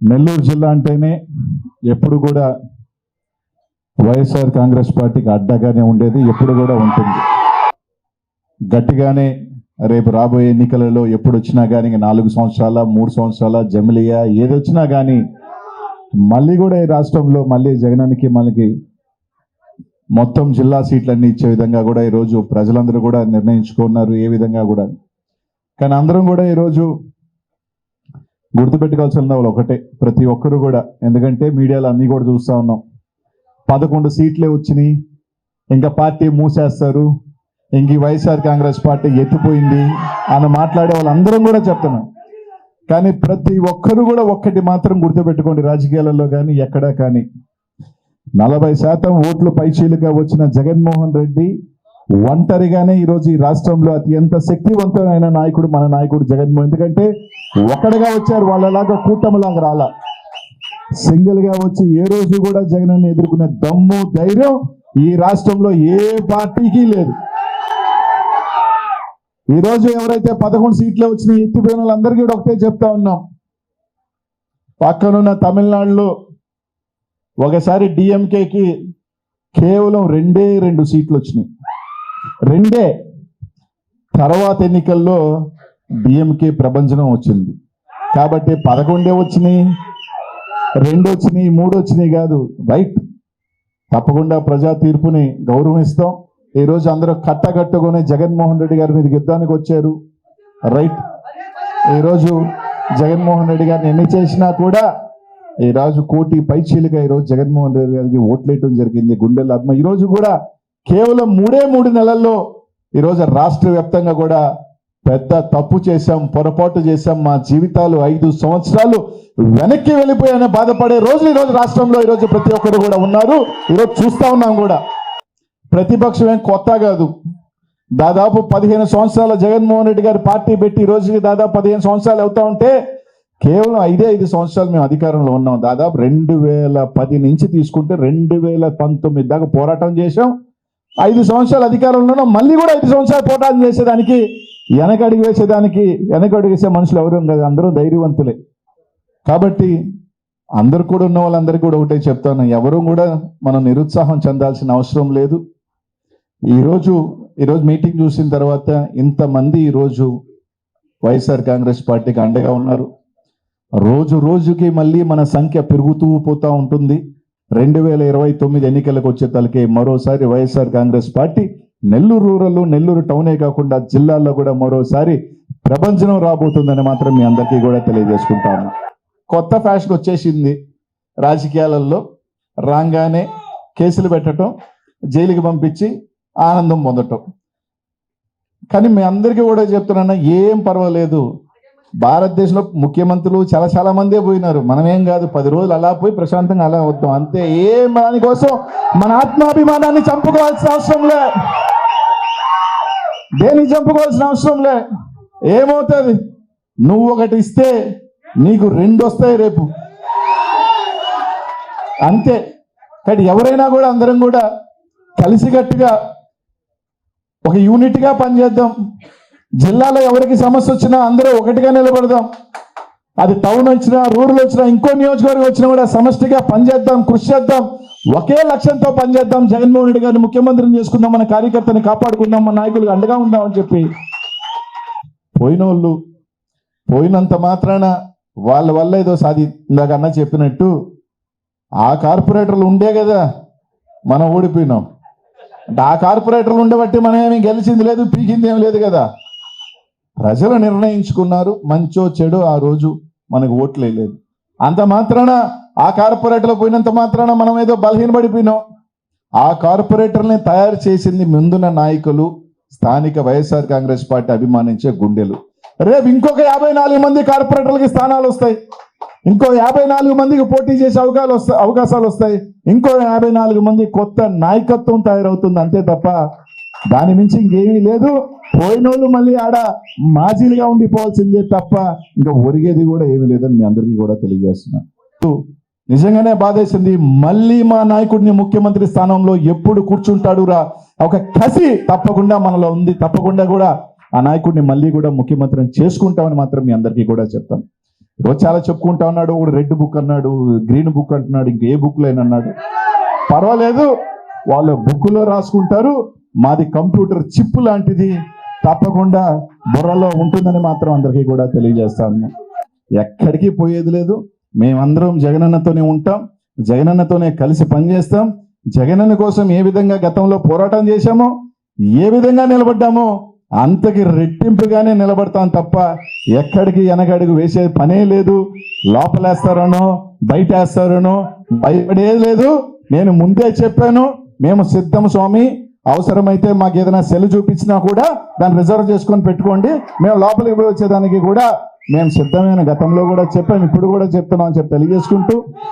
నెల్లూరు జిల్లా అంటేనే ఎప్పుడు కూడా వైఎస్ఆర్ కాంగ్రెస్ పార్టీకి అడ్డగానే ఉండేది ఎప్పుడు కూడా ఉంటుంది. గట్టిగానే రేపు రాబోయే ఎన్నికలలో ఎప్పుడు వచ్చినా కానీ నాలుగు సంవత్సరాల మూడు సంవత్సరాల జమిలియా ఏది వచ్చినా కానీ మళ్ళీ కూడా ఈ రాష్ట్రంలో మళ్ళీ జగనానికి మనకి మొత్తం జిల్లా సీట్లన్నీ ఇచ్చే విధంగా కూడా ఈరోజు ప్రజలందరూ కూడా నిర్ణయించుకున్నారు ఏ విధంగా కూడా. కానీ అందరం కూడా ఈరోజు గుర్తుపెట్టుకోవాల్సిన వాళ్ళు ఒకటే ప్రతి ఒక్కరు కూడా. ఎందుకంటే మీడియాలో అన్నీ కూడా చూస్తూ ఉన్నాం. పదకొండు సీట్లే వచ్చినాయి. ఇంకా పార్టీ మూసేస్తారు. ఇంక ఈ వైఎస్ఆర్ కాంగ్రెస్ పార్టీ ఎత్తిపోయింది అని మాట్లాడే వాళ్ళందరం కూడా చెప్తున్నాం. కానీ ప్రతి ఒక్కరు కూడా ఒక్కటి మాత్రం గుర్తుపెట్టుకోండి రాజకీయాలలో కానీ ఎక్కడా కానీ. నలభై శాతం ఓట్లు పైచీలుగా వచ్చిన జగన్మోహన్ రెడ్డి ఒంటరిగానే ఈరోజు ఈ రాష్ట్రంలో అత్యంత శక్తివంతమైన నాయకుడు మన నాయకుడు జగన్మోహన్ ఎందుకంటే ఒక్కడిగా వచ్చారు వాళ్ళలాగా కూటమిలాగా రాలా. సింగిల్గా వచ్చి ఏ రోజు కూడా జగన్ ఎదుర్కొనే దమ్ము ధైర్యం ఈ రాష్ట్రంలో ఏ పార్టీకి లేదు. ఈ రోజు ఎవరైతే పదకొండు సీట్లు వచ్చిన ఎత్తిపోయిన వాళ్ళందరికీ కూడా ఒకటే చెప్తా ఉన్నాం. పక్కనున్న తమిళనాడులో ఒకసారి డిఎంకేకి కేవలం రెండే రెండు సీట్లు వచ్చినాయి. రెండే తర్వాత ఎన్నికల్లో డిఎంకే ప్రభంజనం వచ్చింది. కాబట్టి పదకొండే వచ్చినాయి రెండు వచ్చినాయి మూడు వచ్చినాయి కాదు. రైట్. తప్పకుండా ప్రజా తీర్పుని గౌరవిస్తాం. ఈ రోజు అందరూ కట్టగట్టుకుని జగన్మోహన్ రెడ్డి గారి మీద యుద్ధానికి వచ్చారు. రైట్. ఈరోజు జగన్మోహన్ రెడ్డి గారిని ఎన్ని చేసినా కూడా ఈ రాజు కోటి పైచీలుగా ఈరోజు జగన్మోహన్ రెడ్డి గారికి ఓట్లేయటం జరిగింది. గుండెల అమ్మ ఈ రోజు కూడా కేవలం మూడే మూడు నెలల్లో ఈరోజు రాష్ట్ర వ్యాప్తంగా కూడా పెద్ద తప్పు చేశాం పొరపాటు చేశాం. మా జీవితాలు ఐదు సంవత్సరాలు వెనక్కి వెళ్ళిపోయాయని బాధపడే రోజులు ఈరోజు రాష్ట్రంలో ఈరోజు ప్రతి ఒక్కరు కూడా ఉన్నారు. ఈరోజు చూస్తా ఉన్నాం కూడా. ప్రతిపక్షం ఏం కొత్త కాదు. దాదాపు పదిహేను సంవత్సరాల జగన్మోహన్ రెడ్డి గారు పార్టీ పెట్టి ఈ రోజుకి దాదాపు పదిహేను సంవత్సరాలు అవుతా ఉంటే కేవలం ఐదే ఐదు సంవత్సరాలు మేము అధికారంలో ఉన్నాం. దాదాపు రెండు వేల పది నుంచి తీసుకుంటే రెండు వేల పంతొమ్మిది దాకా పోరాటం చేసాం ఐదు సంవత్సరాలు అధికారంలో మళ్ళీ కూడా ఐదు సంవత్సరాలు పోటాలు చేసేదానికి వెనకడుగు వేసేదానికి వెనకడుగు వేసే మనుషులు ఎవరు కదా అందరూ ధైర్యవంతులే. కాబట్టి అందరు కూడా ఉన్న వాళ్ళందరికీ కూడా ఒకటే చెప్తాను ఎవరూ కూడా మనం నిరుత్సాహం చెందాల్సిన అవసరం లేదు. ఈరోజు ఈరోజు మీటింగ్ చూసిన తర్వాత ఇంతమంది ఈరోజు వైఎస్ఆర్ కాంగ్రెస్ పార్టీకి అండగా ఉన్నారు. రోజు రోజుకి మళ్ళీ మన సంఖ్య పెరుగుతూ పోతూ ఉంటుంది. రెండు వేల ఇరవై తొమ్మిది ఎన్నికలకు వచ్చే తలకే మరోసారి వైఎస్ఆర్ కాంగ్రెస్ పార్టీ నెల్లూరు రూరల్ నెల్లూరు టౌనే కాకుండా జిల్లాల్లో కూడా మరోసారి ప్రపంచం రాబోతుందని మాత్రం మీ అందరికీ కూడా తెలియజేసుకుంటాను. కొత్త ఫ్యాషన్ వచ్చేసింది రాజకీయాలలో. రాగానే కేసులు పెట్టడం జైలుకి పంపించి ఆనందం పొందటం. కానీ మీ అందరికీ కూడా చెప్తున్నా ఏం పర్వాలేదు. భారతదేశంలో ముఖ్యమంత్రులు చాలా చాలా మందే పోయినారు. మనమేం కాదు పది రోజులు అలా పోయి ప్రశాంతంగా అలా వద్దాం. అంతే ఏం దానికోసం? మన ఆత్మాభిమానాన్ని చంపుకోవాల్సిన అవసరం లే. దేనికి చంపుకోవాల్సిన అవసరం లే? ఏమవుతుంది? నువ్వు ఒకటి ఇస్తే నీకు రెండు వస్తాయి రేపు. అంతే. కానీ ఎవరైనా కూడా అందరం కూడా కలిసికట్టుగా ఒక యూనిట్గా పనిచేద్దాం. జిల్లాలో ఎవరికి సమస్య వచ్చినా అందరూ ఒకటిగా నిలబడదాం. అది టౌన్ వచ్చినా రూరల్ వచ్చినా ఇంకో నియోజకవర్గం వచ్చినా కూడా సమష్టిగా పనిచేద్దాం కృషి చేద్దాం. ఒకే లక్ష్యంతో పనిచేద్దాం. జగన్మోహన్ రెడ్డి గారిని ముఖ్యమంత్రిని చేసుకుందాం మన కార్యకర్తని కాపాడుకుందాం మన నాయకులకు అండగా ఉందామని చెప్పి. పోయిన వాళ్ళు పోయినంత మాత్రాన వాళ్ళ వల్ల ఏదో సాధి ఇందాకన్నా చెప్పినట్టు ఆ కార్పొరేటర్లు ఉండే కదా మనం ఓడిపోయినాం. అంటే ఆ కార్పొరేటర్లు ఉండబట్టి మనం ఏమి గెలిచింది లేదు పీకింది ఏం లేదు కదా. ప్రజలు నిర్ణయించుకున్నారు మంచో చెడు ఆ రోజు మనకు ఓట్లే లేదు అంత మాత్రాన ఆ కార్పొరేటర్లో పోయినంత మాత్రాన మనం ఏదో బలహీనపడిపోయినాం. ఆ కార్పొరేటర్ని తయారు చేసింది ముందున్న నాయకులు స్థానిక వైఎస్ఆర్ కాంగ్రెస్ పార్టీ అభిమానించే గుండెలు. రేపు ఇంకొక యాభై నాలుగు మంది కార్పొరేటర్లకి స్థానాలు వస్తాయి. ఇంకో యాభై నాలుగు మందికి పోటీ చేసే అవకాశాలు వస్తాయి అవకాశాలు వస్తాయి. ఇంకో యాభై నాలుగు మంది కొత్త నాయకత్వం తయారవుతుంది అంతే తప్ప దాని మించి ఇంకేమీ లేదు. పోయినోళ్ళు మళ్ళీ ఆడ మాజీలుగా ఉండిపోవాల్సిందే తప్ప ఇంకా ఒరిగేది కూడా ఏమీ లేదని మీ అందరికీ కూడా తెలియజేస్తున్నాను నిజంగానే బాధేసింది. మళ్ళీ మా నాయకుడిని ముఖ్యమంత్రి స్థానంలో ఎప్పుడు కూర్చుంటాడు రా ఒక కసి తప్పకుండా మనలో ఉంది. తప్పకుండా కూడా ఆ నాయకుడిని మళ్ళీ కూడా ముఖ్యమంత్రిని చేసుకుంటామని మాత్రం మీ అందరికీ కూడా చెప్తాను రోజు చాలా చెప్పుకుంటా ఉన్నాడు. ఒకడు రెడ్ బుక్ అన్నాడు గ్రీన్ బుక్ అంటున్నాడు ఇంకే బుక్ లేనన్నాడు పర్వాలేదు వాళ్ళు బుక్లో రాసుకుంటారు. మాది కంప్యూటర్ చిప్ లాంటిది. తప్పకుండా బుర్రలో ఉంటుందని మాత్రం అందరికీ కూడా తెలియజేస్తాను. ఎక్కడికి పోయేది లేదు. మేమందరం జగనన్నతోనే ఉంటాం. జగనన్నతోనే కలిసి పనిచేస్తాం. జగనన్న కోసం ఏ విధంగా గతంలో పోరాటం చేశామో ఏ విధంగా నిలబడ్డామో అంతకి రెట్టింపుగానే నిలబడతాం తప్ప ఎక్కడికి వెనకడుగు వేసే పనే లేదు. లోపలేస్తారనో బయట వేస్తారనో భయపడేది లేదు. నేను ముందే చెప్పాను మేము సిద్ధం స్వామి అవసరమైతే మాకు ఏదైనా సెల్ చూపించినా కూడా దాన్ని రిజర్వ్ చేసుకొని పెట్టుకోండి. మేము లోపలికి పోయి వచ్చేదానికి కూడా మేము సిద్ధమైన గతంలో కూడా చెప్పాము ఇప్పుడు కూడా చెప్తున్నాం అని చెప్పి తెలియజేసుకుంటూ